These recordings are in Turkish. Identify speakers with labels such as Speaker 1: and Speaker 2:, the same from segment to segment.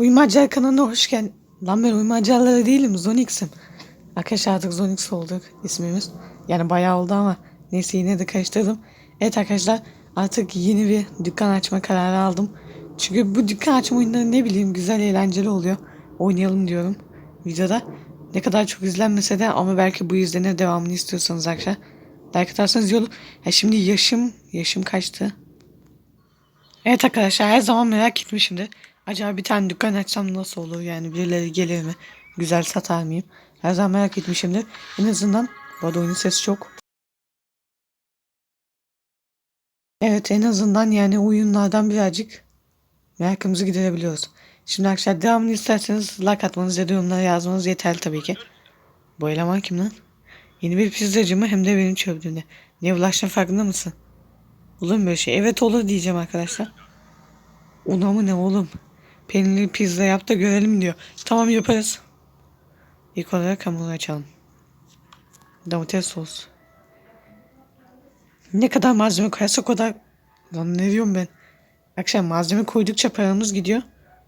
Speaker 1: Uymacı kanalına hoş geldin. Lan ben uymacıları değilim Zonix'im. Arkadaşlar artık Zonix olduk ismimiz. Yani bayağı oldu ama neyse yine de karıştırdım. Evet arkadaşlar artık yeni bir dükkan açma kararı aldım. Çünkü bu dükkan açma oyunları ne bileyim güzel eğlenceli oluyor. Oynayalım diyorum videoda. Ne kadar çok izlenmese de ama belki bu izlenir devamını istiyorsanız arkadaşlar. Like atarsanız iyi olur. Ya şimdi yaşım, yaşım kaçtı? Evet arkadaşlar her zaman merak etmişimdir. Acaba bir tane dükkan açsam nasıl olur yani birileri gelir mi? Güzel satar mıyım? Her zaman merak etmişimdir. En azından bu arada oyunun sesi çok. Evet en azından yani oyunlardan birazcık merakımızı giderebiliyoruz. Şimdi arkadaşlar devamını isterseniz like atmanız ya da yorumlara yazmanız yeterli tabii ki. Bu eleman kim lan? Yeni bir pizzacı mı hem de benim çöplüğümde. Niye bulaştığın farkında mısın? Olur mu böyle şey? Evet olur diyeceğim arkadaşlar. Ona mı ne oğlum? Peynirli pizza yap da görelim diyor. Tamam yaparız. İlk olarak hamuru açalım. Domates sos. Ne kadar malzeme koyarsak o kadar... Lan ne diyorum ben? Akşam malzeme koydukça paramız gidiyor.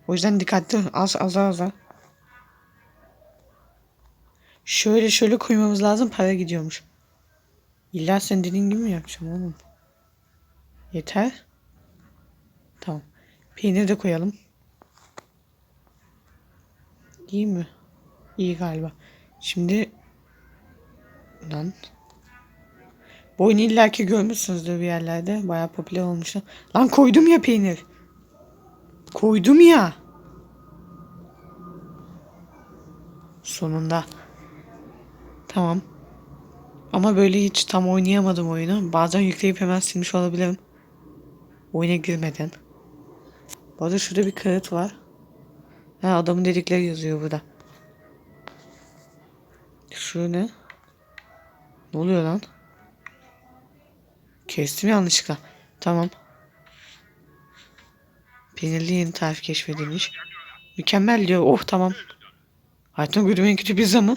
Speaker 1: O yüzden dikkatli az az az az. Şöyle şöyle koymamız lazım para gidiyormuş. İlla sen dediğin gibi mi yapacağım oğlum? Yeter. Tamam. Peynir de koyalım. İyi mi? İyi galiba. Şimdi lan bu oyunu illaki görmüşsünüzdür bir yerlerde. Bayağı popüler olmuşlar. Lan koydum ya peynir. Koydum ya. Sonunda. Tamam. Ama böyle hiç tam oynayamadım oyunu. Bazen yükleyip hemen silmiş olabilirim. Oyuna girmeden. Bu arada şurada bir kağıt var. Ha adamın dedikleri yazıyor burada. Şu ne? Ne oluyor lan? Kestim yanlışlıkla. Tamam. Peynirli yeni tarif keşfedilmiş. Mükemmel diyor. Oh tamam. Hayatımda gördüğüm en kötü pizza mı?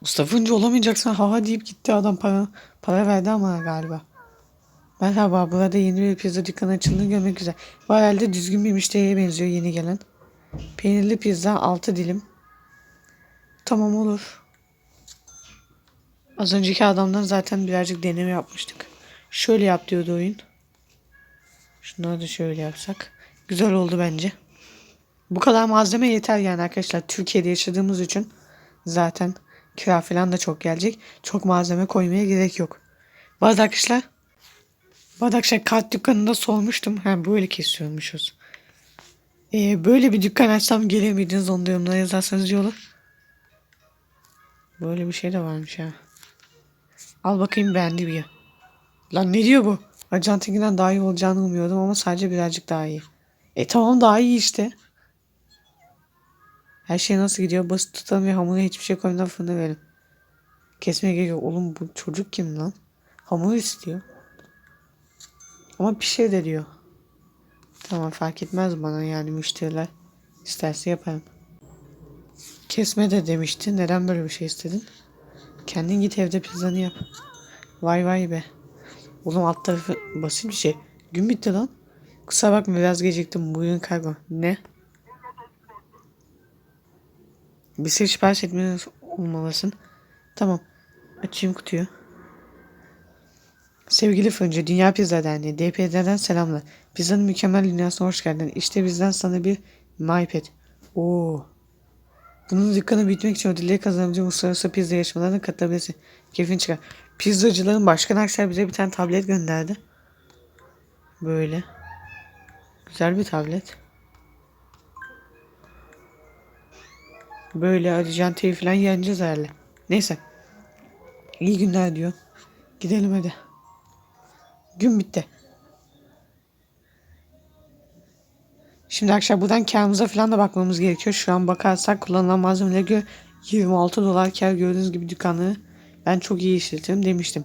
Speaker 1: Mustafa önce olamayacaksın haha deyip gitti adam para para verdi ama galiba. Merhaba burada yeni bir pizza dükkanı açıldığını görmek güzel. Bu herhalde düzgün bir müşteriye benziyor yeni gelen. Peynirli pizza 6 dilim. Tamam olur. Az önceki adamdan zaten birazcık deneme yapmıştık. Şöyle yap diyordu oyun. Şunları da şöyle yapsak. Güzel oldu bence. Bu kadar malzeme yeter yani arkadaşlar. Türkiye'de yaşadığımız için zaten kira falan da çok gelecek. Çok malzeme koymaya gerek yok. Bazı arkadaşlar arkadaşlar kart dükkanında sormuştum. Ha böyle kesiyormuşuz. Ee, böyle bir dükkan açsam gelir miydiniz onu da yorumlara yazarsanız iyi olur. Böyle bir şey de varmış ha. Al bakayım beğendi bir. Lan ne diyor bu? Arjantin'den daha iyi olacağını umuyordum ama sadece birazcık daha iyi. E tamam daha iyi işte. Her şey nasıl gidiyor? Basit tutalım ve hamura hiçbir şey koymadan fırına verelim. Kesmeye gerek yok. Oğlum bu çocuk kim lan? Hamur istiyor. Ama pişir de diyor. Tamam fark etmez bana yani müşteriler. isterse yaparım. Kesme de demişti. Neden böyle bir şey istedin? Kendin git evde pizzanı yap. Vay vay be. Oğlum alt tarafı basit bir şey. Gün bitti lan. Kusura bakma biraz geciktim. Buyurun kargo. Ne? Bir şey sipariş etmeniz olmalısın. Tamam. Açayım kutuyu. Sevgili fırıncı, Dünya Pizza Derneği, DPD'den selamlar. Pizzanın mükemmel dünyasına hoş geldin. İşte bizden sana bir MyPad. Oo. Bunun dükkanı büyütmek için ödülleri kazanabileceğin uluslararası pizza yarışmalarına katılabilirsin. Keyfin çıkar. Pizzacıların başkan Aksel bize bir tane tablet gönderdi. Böyle. Güzel bir tablet. Böyle Arjantin'i falan yeneceğiz herhalde. Neyse. İyi günler diyor. Gidelim hadi. Gün bitti. Şimdi arkadaşlar buradan karımıza falan da bakmamız gerekiyor. Şu an bakarsak kullanılan malzemelere göre 26 dolar kar gördüğünüz gibi dükkanı ben çok iyi işletirim demiştim.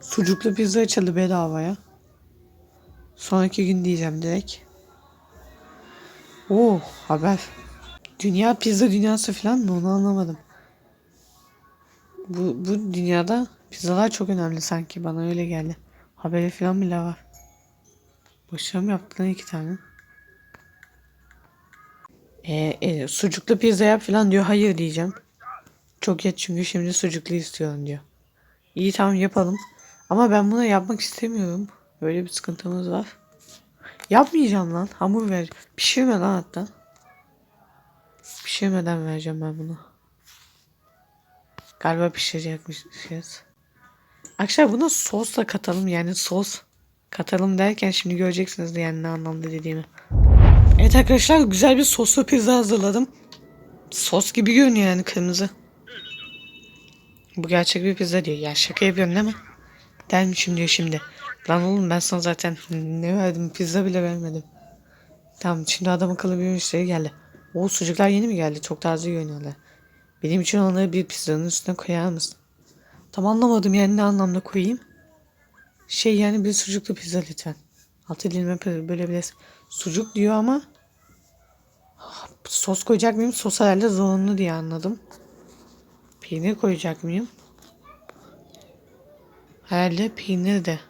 Speaker 1: Sucuklu pizza açıldı bedavaya. Sonraki gün diyeceğim direkt. Oo haber. Dünya pizza dünyası falan mı onu anlamadım. Bu, bu dünyada pizzalar çok önemli sanki bana öyle geldi. Haberi falan bile var. Boşuna mı yaptılar iki tane? E, e, sucuklu pizza yap falan diyor. Hayır diyeceğim. Çok geç çünkü şimdi sucuklu istiyorum diyor. İyi tamam yapalım. Ama ben bunu yapmak istemiyorum. Böyle bir sıkıntımız var. Yapmayacağım lan. Hamur ver. Pişirme lan hatta. Pişirmeden vereceğim ben bunu. Galiba pişirecekmişiz. Arkadaşlar buna sos da katalım yani sos katalım derken şimdi göreceksiniz yani ne anlamda dediğimi. Evet arkadaşlar güzel bir soslu pizza hazırladım. Sos gibi görünüyor yani kırmızı. Bu gerçek bir pizza diyor. Ya şaka yapıyorum değil mi? Dermişim diyor şimdi. Lan oğlum ben sana zaten ne verdim pizza bile vermedim. Tamam şimdi adam akıllı bir müşteri geldi. O sucuklar yeni mi geldi? Çok taze görünüyorlar. Benim için onları bir pizzanın üstüne koyar mısın? Tam anlamadım yani ne anlamda koyayım. Şey yani bir sucuklu pizza lütfen. Altı dilime bölebiliriz. Sucuk diyor ama sos koyacak mıyım? Sos herhalde zorunlu diye anladım. Peynir koyacak mıyım? Herhalde peynir de.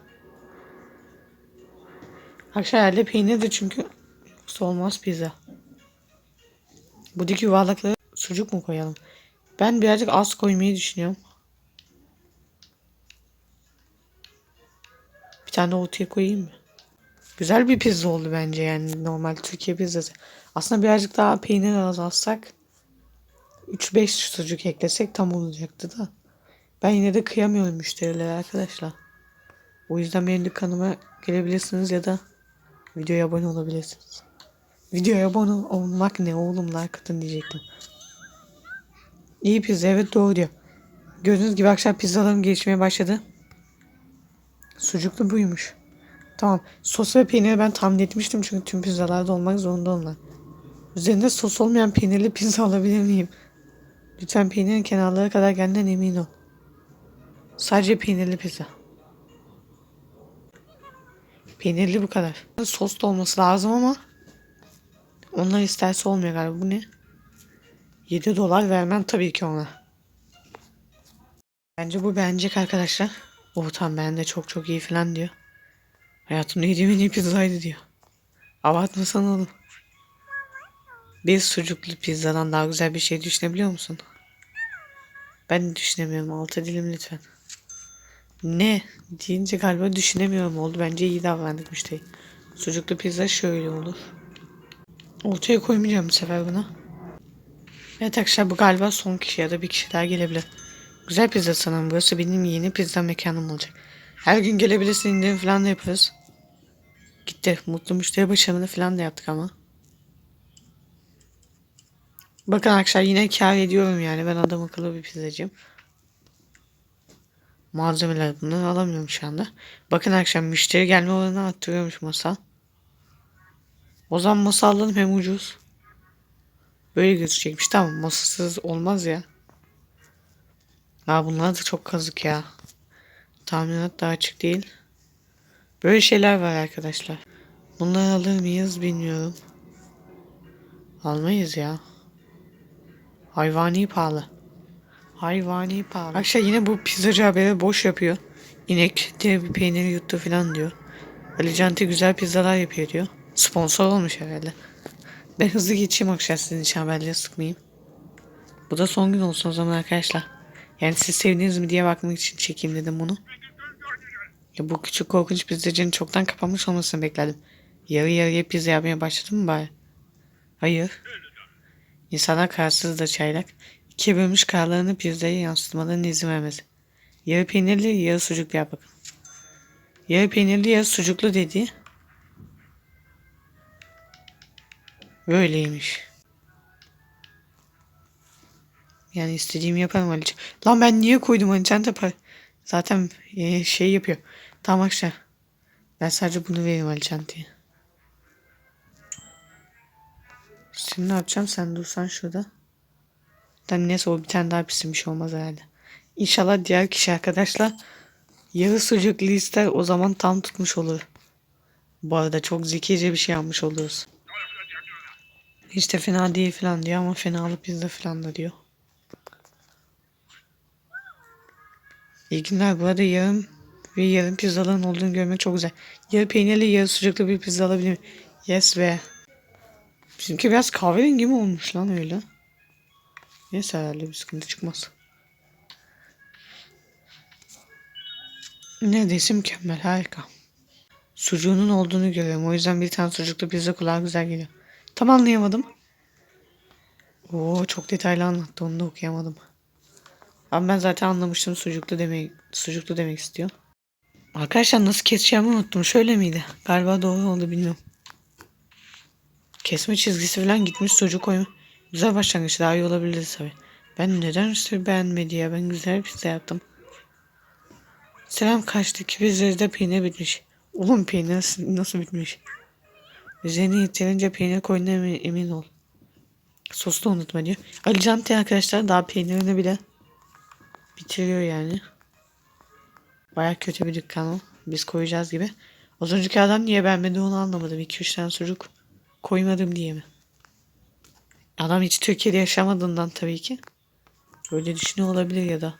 Speaker 1: Akşam herhalde peynir de çünkü yoksa olmaz pizza. Buradaki yuvarlakları sucuk mu koyalım? Ben birazcık az koymayı düşünüyorum. Bir tane ortaya koyayım mı? Güzel bir pizza oldu bence yani normal Türkiye pizzası. Aslında birazcık daha peynir azaltsak 3-5 sucuk eklesek tam olacaktı da. Ben yine de kıyamıyorum müşterilere arkadaşlar. O yüzden benim dükkanıma gelebilirsiniz ya da videoya abone olabilirsiniz. Videoya abone olmak ne oğlum like atın diyecektim. İyi pizza evet doğru diyor. Gördüğünüz gibi akşam pizzalarım gelişmeye başladı. Sucuklu buymuş. Tamam. Sos ve peyniri ben tahmin etmiştim çünkü tüm pizzalarda olmak zorunda onlar. Üzerinde sos olmayan peynirli pizza alabilir miyim? Lütfen peynirin kenarlara kadar geldiğinden emin ol. Sadece peynirli pizza. Peynirli bu kadar. Sos da olması lazım ama onlar isterse olmuyor galiba. Bu ne? 7 dolar vermem tabii ki ona. Bence bu beğenecek arkadaşlar. O tam ben de çok çok iyi falan diyor. Hayatımda yediğim en iyi pizzaydı diyor. Abartmasana oğlum. Bir sucuklu pizzadan daha güzel bir şey düşünebiliyor musun? Ben düşünemiyorum. Altı dilim lütfen. Ne? Deyince galiba düşünemiyorum oldu. Bence iyi davrandık müşteri. Sucuklu pizza şöyle olur. Ortaya koymayacağım bu sefer bunu. Evet arkadaşlar bu galiba son kişi ya da bir kişi daha gelebilir. Güzel pizza sanırım burası benim yeni pizza mekanım olacak. Her gün gelebilirsin indirim falan da yaparız. Gitti. Mutlu müşteri başarımını falan da yaptık ama. Bakın arkadaşlar yine kar ediyorum yani. Ben adam akıllı bir pizzacıyım. Malzemeler bunları alamıyorum şu anda. Bakın arkadaşlar müşteri gelme oranını arttırıyormuş masa. O zaman masa alalım hem ucuz. Böyle gözükecekmiş. Tamam masasız olmaz ya. Aa bunlar da çok kazık ya. Tahminat da açık değil. Böyle şeyler var arkadaşlar. Bunları alır mıyız bilmiyorum. Almayız ya. Hayvani pahalı. Hayvani pahalı. Arkadaşlar yine bu pizzacı haberi boş yapıyor. İnek diye bir peyniri yuttu falan diyor. Ali Canti güzel pizzalar yapıyor diyor. Sponsor olmuş herhalde. Ben hızlı geçeyim arkadaşlar sizin için haberleri sıkmayayım. Bu da son gün olsun o zaman arkadaşlar. Yani siz sevdiniz mi diye bakmak için çekeyim dedim bunu. Ya bu küçük korkunç pizzacının çoktan kapanmış olmasını bekledim. Yarı yarıya pizza yapmaya başladın mı bari? Hayır. İnsanlar kararsız da çaylak. İkiye bölmüş karlarını pizzaya yansıtmalarına izin vermez. Yarı peynirli yarı sucuklu yap bakın. Yarı peynirli yarı sucuklu dedi. Böyleymiş. Yani istediğimi yaparım Alican. Lan ben niye koydum Alican da Zaten e, şey yapıyor. Tamam arkadaşlar. Ben sadece bunu vereyim Alican diye. Şimdi ne yapacağım? Sen dursan şurada. Ben neyse o bir tane daha pişirmiş olmaz herhalde. İnşallah diğer kişi arkadaşlar yarı sucuklu ister o zaman tam tutmuş olur. Bu arada çok zekice bir şey yapmış oluruz. Hiç de fena değil falan diyor ama fenalı pizza falan da diyor. İyi günler. Bu arada yarım ve yarım pizzaların olduğunu görmek çok güzel. Yarı peynirli yarı sucuklu bir pizza alabilir? Yes ve Bizimki biraz kahverengi mi olmuş lan öyle? Neyse herhalde bir sıkıntı çıkmaz. Neredeyse mükemmel harika. Sucuğunun olduğunu görüyorum. O yüzden bir tane sucuklu pizza kulağa güzel geliyor. Tam anlayamadım. Oo çok detaylı anlattı onu da okuyamadım. Ama ben zaten anlamıştım sucuklu demek sucuklu demek istiyor. Arkadaşlar nasıl keseceğimi unuttum. Şöyle miydi? Galiba doğru oldu bilmiyorum. Kesme çizgisi falan gitmiş sucuk koymuş. Güzel başlangıç daha iyi olabilirdi tabii. Ben neden üstü beğenmedi ya? Ben güzel bir pizza yaptım. Selam kaçtı ki pizzada peynir bitmiş. Oğlum peynir nasıl, nasıl bitmiş? Üzerine yeterince peynir koyduğuna emin, emin ol. Sosu da unutma diyor. Ali Canti arkadaşlar daha peynirini bile bitiriyor yani. Baya kötü bir dükkan o. Biz koyacağız gibi. Az önceki adam niye beğenmedi onu anlamadım. 2-3 tane sucuk koymadım diye mi? Adam hiç Türkiye'de yaşamadığından tabii ki. Böyle düşünüyor olabilir ya da.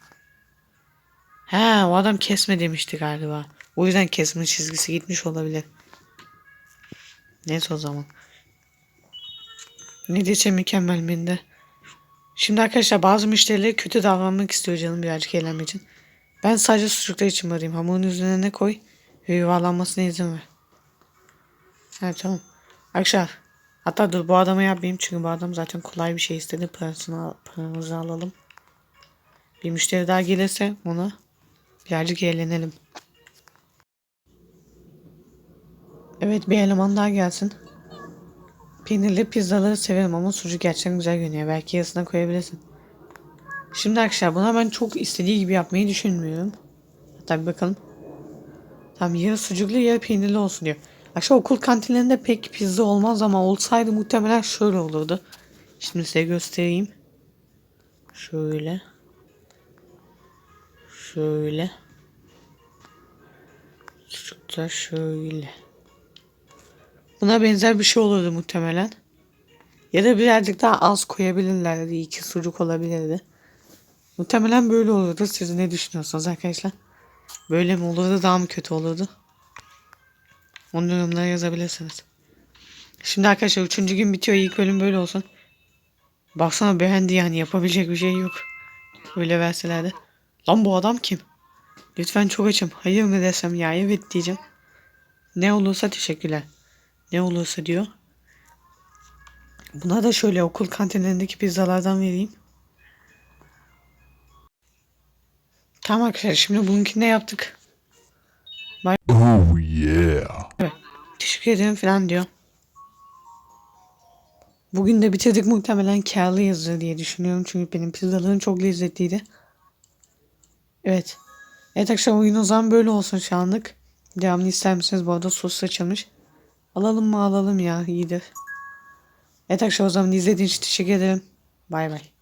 Speaker 1: He o adam kesme demişti galiba. O yüzden kesme çizgisi gitmiş olabilir. Neyse o zaman. Ne diyeceğim mükemmel minde. Şimdi arkadaşlar bazı müşteriler kötü davranmak istiyor canım birazcık eğlenmek için. Ben sadece sucuklar için varayım. Hamurun üzerine ne koy ve yuvarlanmasına izin ver. Evet tamam. Arkadaşlar hatta dur bu adama yapmayayım çünkü bu adam zaten kolay bir şey istedi. Parasını al- alalım. Bir müşteri daha gelirse ona birazcık eğlenelim. Evet bir eleman daha gelsin. Peynirli pizzaları severim ama sucuk gerçekten güzel görünüyor. Belki yarısına koyabilirsin. Şimdi arkadaşlar buna ben çok istediği gibi yapmayı düşünmüyorum. Hatta bir bakalım. Tamam yarı sucuklu yarı peynirli olsun diyor. Arkadaşlar okul kantinlerinde pek pizza olmaz ama olsaydı muhtemelen şöyle olurdu. Şimdi size göstereyim. Şöyle. Şöyle. Sucuk da şöyle. Buna benzer bir şey olurdu muhtemelen. Ya da birazcık daha az koyabilirlerdi. İki sucuk olabilirdi. Muhtemelen böyle olurdu. Siz ne düşünüyorsunuz arkadaşlar? Böyle mi olurdu daha mı kötü olurdu? Onu yorumlara yazabilirsiniz. Şimdi arkadaşlar üçüncü gün bitiyor. İlk bölüm böyle olsun. Baksana beğendi yani yapabilecek bir şey yok. Öyle verselerdi. Lan bu adam kim? Lütfen çok açım. Hayır mı desem ya evet diyeceğim. Ne olursa teşekkürler. Ne olursa diyor. Buna da şöyle okul kantinlerindeki pizzalardan vereyim. Tamam arkadaşlar şimdi bugünkünde yaptık.
Speaker 2: Oh yeah.
Speaker 1: Evet. Teşekkür ederim falan diyor. Bugün de bitirdik muhtemelen karlı yazır diye düşünüyorum. Çünkü benim pizzalarım çok lezzetliydi. Evet. Evet arkadaşlar oyun o zaman böyle olsun şu anlık. Devamlı ister misiniz? Bu arada sos saçılmış. Alalım mı alalım ya iyidir. Evet arkadaşlar o zaman izlediğiniz için teşekkür ederim. Bay bay.